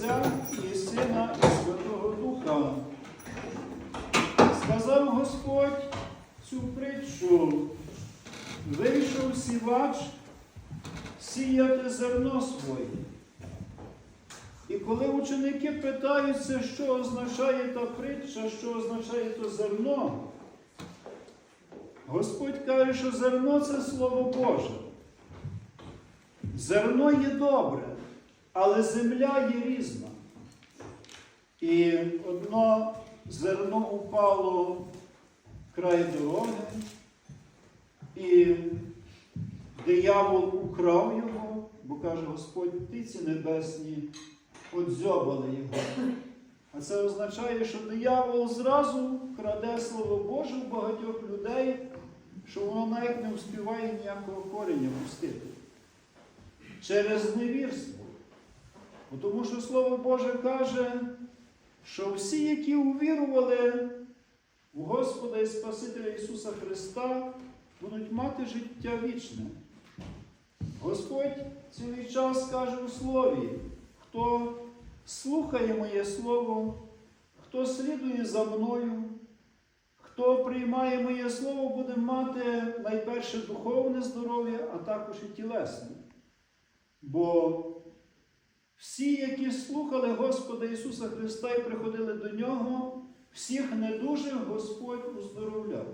Отця і Сина, і Святого Духа. Сказав Господь цю притчу, вийшов сівач сіяти зерно своє. І коли ученики питаються, що означає та притча, що означає то зерно, Господь каже, що зерно це Слово Боже. Зерно є добре, але земля є різна. І одно зерно упало край дороги, і диявол украв його, бо каже Господь, птиці небесні одзьобали його. А це означає, що диявол зразу краде Слово Боже в багатьох людей, що воно навіть не успіває ніякого корення пустити. Через невірство. Тому що Слово Боже каже, що всі, які увірували в Господа і Спасителя Ісуса Христа, будуть мати життя вічне. Господь цілий час каже у Слові, хто слухає моє Слово, хто слідує за мною, хто приймає моє Слово, буде мати найперше духовне здоров'я, а також і тілесне. Бо всі, які слухали Господа Ісуса Христа і приходили до Нього, всіх недужих Господь уздоровляв.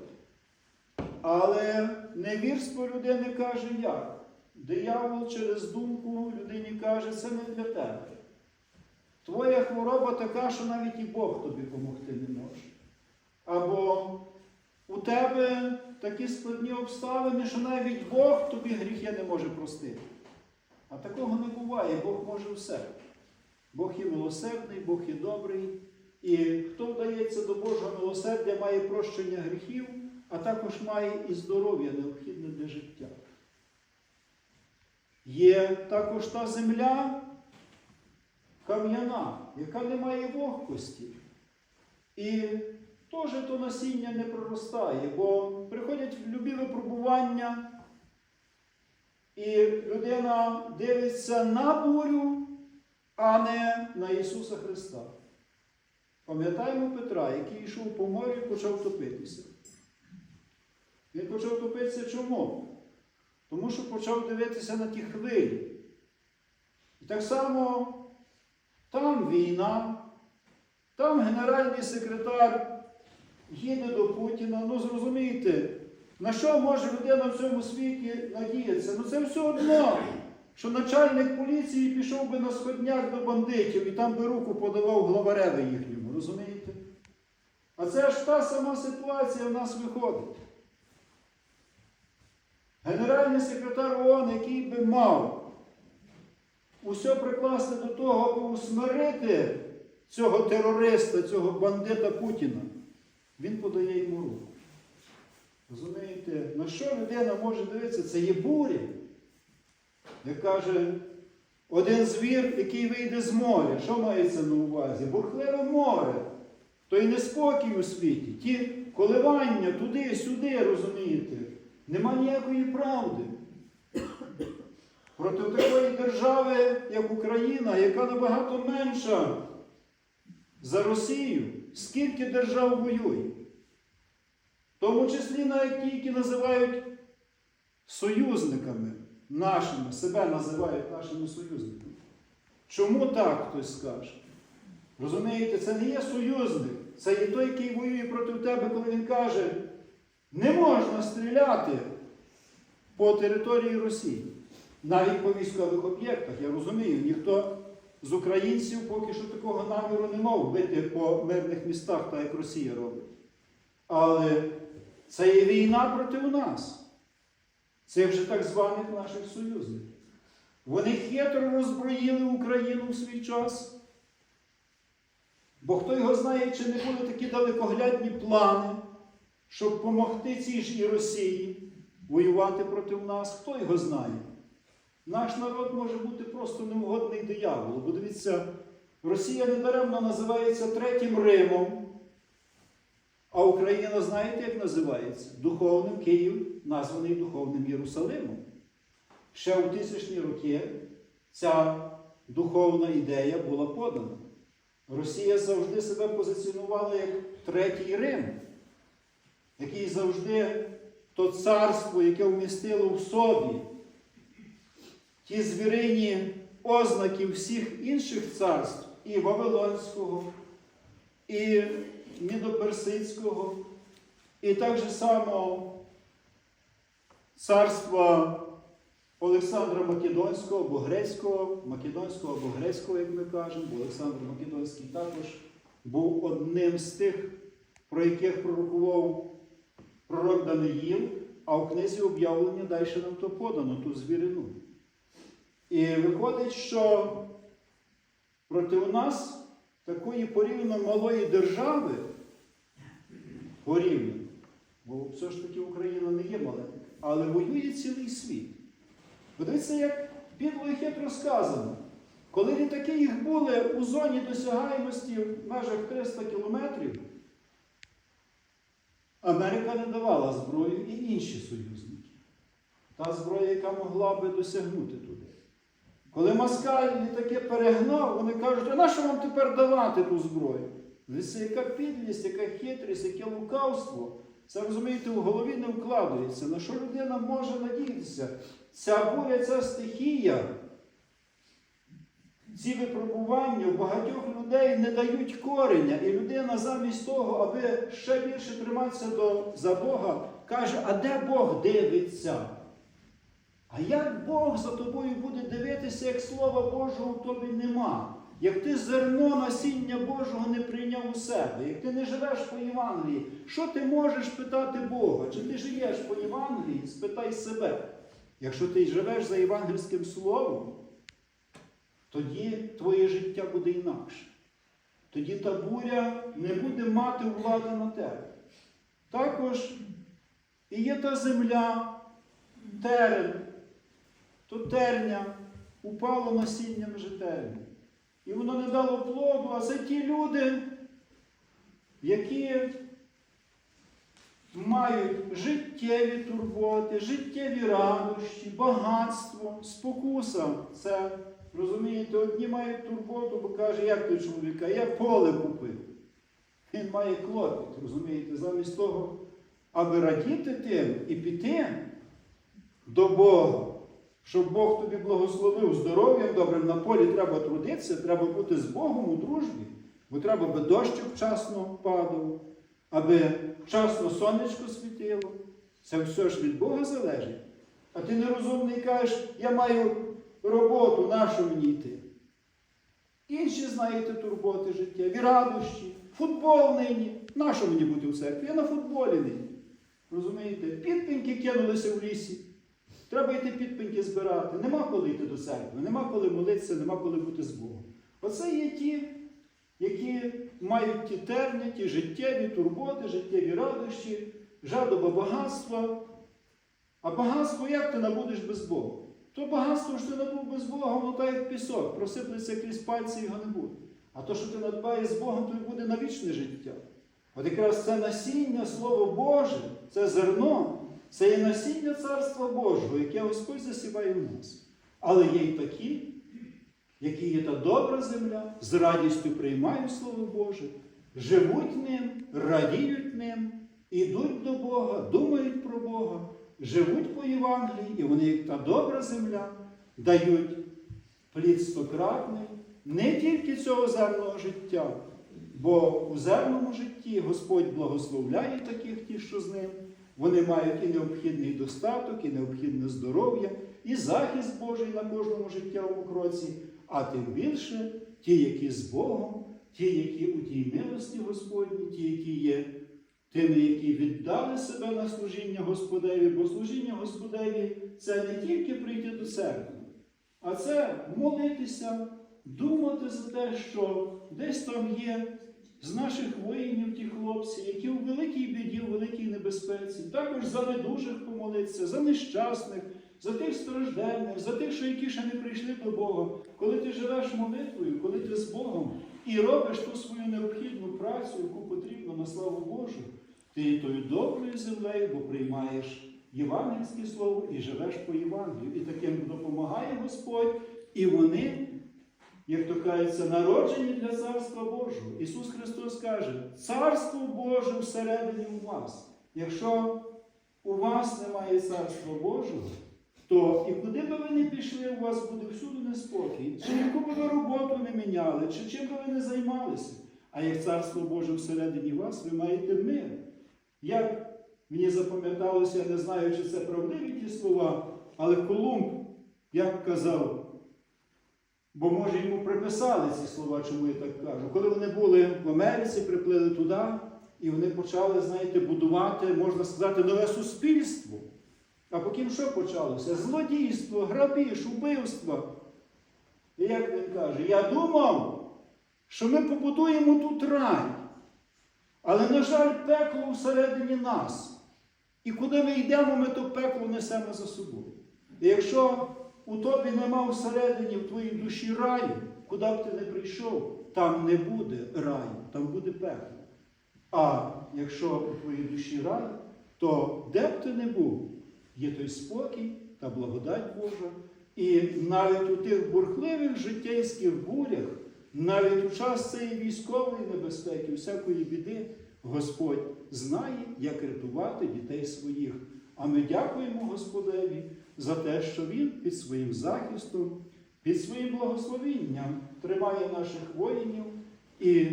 Але невірство людини каже як? Диявол через думку людині каже, це не для тебе. Твоя хвороба така, що навіть і Бог тобі допомогти не може. Або у тебе такі складні обставини, що навіть Бог тобі гріхи не може простити. А такого не буває, Бог може все. Бог є милосердний, Бог є добрий. І хто вдається до Божого милосердя, має прощення гріхів, а також має і здоров'я необхідне для життя. Є також та земля кам'яна, яка не має вогкості. І теж то насіння не проростає, бо приходять любі випробування, і людина дивиться на бурю, а не на Ісуса Христа. Пам'ятаємо Петра, який йшов по морю і почав топитися. Він почав топитися чому? Тому що почав дивитися на ті хвилі. І так само там війна, там генеральний секретар їде до Путіна. Ну зрозумійте, на що може людина в цьому світі надіятися? Ну це все одно, що начальник поліції пішов би на сходняк до бандитів і там би руку подавав главареві їхньому, розумієте? А це ж та сама ситуація в нас виходить. Генеральний секретар ООН, який би мав усе прикласти до того, аби усмирити цього терориста, цього бандита Путіна, він подає йому руку. На що людина може дивитися? Це є буря. Як каже один звір, який вийде з моря. Що мається на увазі? Бурхливе море. Той неспокій у світі, ті коливання туди-сюди, розумієте, нема ніякої правди. Проти такої держави, як Україна, яка набагато менша за Росію, скільки держав воює. В тому числі навіть ті, які називають союзниками нашими, себе називають нашими союзниками. Чому так хтось скаже? Розумієте, це не є союзник, це є той, який воює проти тебе, коли він каже, не можна стріляти по території Росії, навіть по військових об'єктах. Я розумію, ніхто з українців поки що такого наміру не мав бити по мирних містах, так як Росія робить. Але це є війна проти нас. Це вже так званих наших союзників. Вони хитро роззброїли Україну в свій час. Бо хто його знає, чи не були такі далекоглядні плани, щоб допомогти цій ж і Росії воювати проти нас, хто його знає? Наш народ може бути просто неугодний дияволу. Бо дивіться, Росія недаремно називається Третім Римом. А Україна, знаєте, як називається? Духовним Київ, названий Духовним Єрусалимом. Ще у тисячні роки ця духовна ідея була подана. Росія завжди себе позиціонувала як третій Рим, який завжди то царство, яке вмістило в собі ті звірині ознаки всіх інших царств, і Вавилонського, і Мідоперсидського, і так же само царства Олександра Македонського або Грецького, Македонського або Грецького, як ми кажемо, бо Олександр Македонський також був одним з тих, про яких пророкував пророк Даниїл, а в книзі об'явлення далі нам то подано, ту звірину. І виходить, що проти нас такої порівняно малої держави, порівняно, бо все ж таки Україна не є маленька, але воює цілий світ. Подивіться, як підло і хитро сказано. Коли літаки їх були у зоні досягаємості в межах 300 кілометрів, Америка не давала зброю і інші союзники. Та зброя, яка могла би досягнути туди. Коли Москаль літаки перегнав, вони кажуть, а на що вам тепер давати ту зброю? Дивіться, яка підлість, яка хитрість, яке лукавство. Це, розумієте, в голові не вкладається. На що людина може надіятися? Ця буря, ця стихія, ці випробування у багатьох людей не дають кореня. І людина замість того, аби ще більше триматися до, за Бога, каже, а де Бог дивиться? А як Бог за тобою буде дивитися, як Слова Божого в тобі нема? Як ти зерно насіння Божого не прийняв у себе, як ти не живеш по Євангелії, що ти можеш питати Бога? Чи ти живеш по Євангелії? Спитай себе. Якщо ти живеш за євангельським словом, тоді твоє життя буде інакше. Тоді та буря не буде мати влади на тебе. Також і є та земля, терен, то терня упало насінням житерня. І воно не дало плоду, а це ті люди, які мають життєві турботи, життєві радощі, багатство, спокуса. Це, розумієте, одні мають турботу, бо каже, як той чоловік, а я поле купив. Він має клопіт, розумієте, замість того, аби радіти тим і піти до Бога, щоб Бог тобі благословив здоров'ям добрим, на полі треба трудитися, треба бути з Богом у дружбі, бо треба, аби дощик вчасно падав, аби вчасно сонечко світило. Це все ж від Бога залежить. А ти нерозумний кажеш, я маю роботу, нащо мені йти? Інші знаєте турботи життя, радощі, футбол нині. Нащо мені бути в церкві? Я на футболі нині. Розумієте? Підпиньки кинулися в лісі. Треба йти підпиньки збирати. Нема коли йти до церкви, нема коли молитися, нема коли бути з Богом. Оце є ті, які мають ті терні, ті життєві турботи, життєві радощі, жадоба багатства. А багатство як ти набудеш без Бога? То багатство, що ти набув без Бога, воно так як пісок, просиплеться крізь пальці його не буде. А то, що ти надбаєш з Богом, то й буде на вічне життя. От якраз це насіння, Слово Боже, це зерно, це є насіння Царства Божого, яке Господь засіває в нас. Але є й такі, які є та добра земля, з радістю приймають Слово Боже, живуть ним, радіють ним, ідуть до Бога, думають про Бога, живуть по Євангелії, і вони, як та добра земля, дають плід стократний не тільки цього земного життя, бо у земному житті Господь благословляє таких ті, що з ним. Вони мають і необхідний достаток, і необхідне здоров'я, і захист Божий на кожному життєвому кроці, а тим більше ті, які з Богом, ті, які у тій милості Господній, ті, які є тими, які віддали себе на служіння Господеві, бо служіння Господеві це не тільки прийти до церкви, а це молитися, думати за те, що десь там є з наших воїнів ті хлопці, які у великій біді, у великій небезпеці, також за недужих помолитися, за нещасних, за тих стражденних, за тих, що які ще не прийшли до Бога. Коли ти живеш молитвою, коли ти з Богом і робиш ту свою необхідну працю, яку потрібно на славу Божу, ти тою доброю землею, бо приймаєш євангельське слово і живеш по Євангелію. І таким допомагає Господь, і вони як то кажеться, народжені для Царства Божого. Ісус Христос каже, Царство Боже всередині у вас. Якщо у вас немає Царства Божого, то і куди би ви не пішли, у вас буде всюди неспокій. Чи яку би ви роботу не міняли, чи чим би ви не займалися. А як Царство Боже всередині вас, ви маєте мир. Як мені запам'яталося, я не знаю, чи це правдиві ті слова, але Колумб, як казав, бо може йому приписали ці слова, чому я так кажу. Коли вони були в Америці, приплили туди, і вони почали, знаєте, будувати, можна сказати, нове суспільство. А потім що почалося? Злодійство, грабіж, убивство. І як він каже, я думав, що ми побудуємо тут рай. Але, на жаль, пекло всередині нас. І куди ми йдемо, ми то пекло несемо за собою. І якщо у тобі нема всередині в твоїй душі раю, куди б ти не прийшов, там не буде раю, там буде пекло. А якщо у твоїй душі рай, то де б ти не був, є той спокій та благодать Божа. І навіть у тих бурхливих життєйських бурях, навіть у час цієї військової небезпеки, всякої біди, Господь знає, як рятувати дітей своїх. А ми дякуємо Господеві за те, що Він під своїм захистом, під своїм благословінням тримає наших воїнів і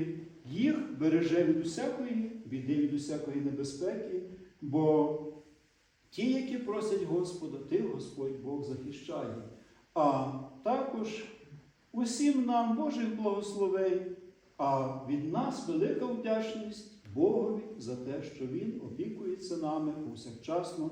їх береже від усякої біди, від усякої небезпеки. Бо ті, які просять Господа, тих Господь Бог захищає. А також усім нам Божих благословень, а від нас велика вдячність Богові за те, що Він опікується нами повсякчасно.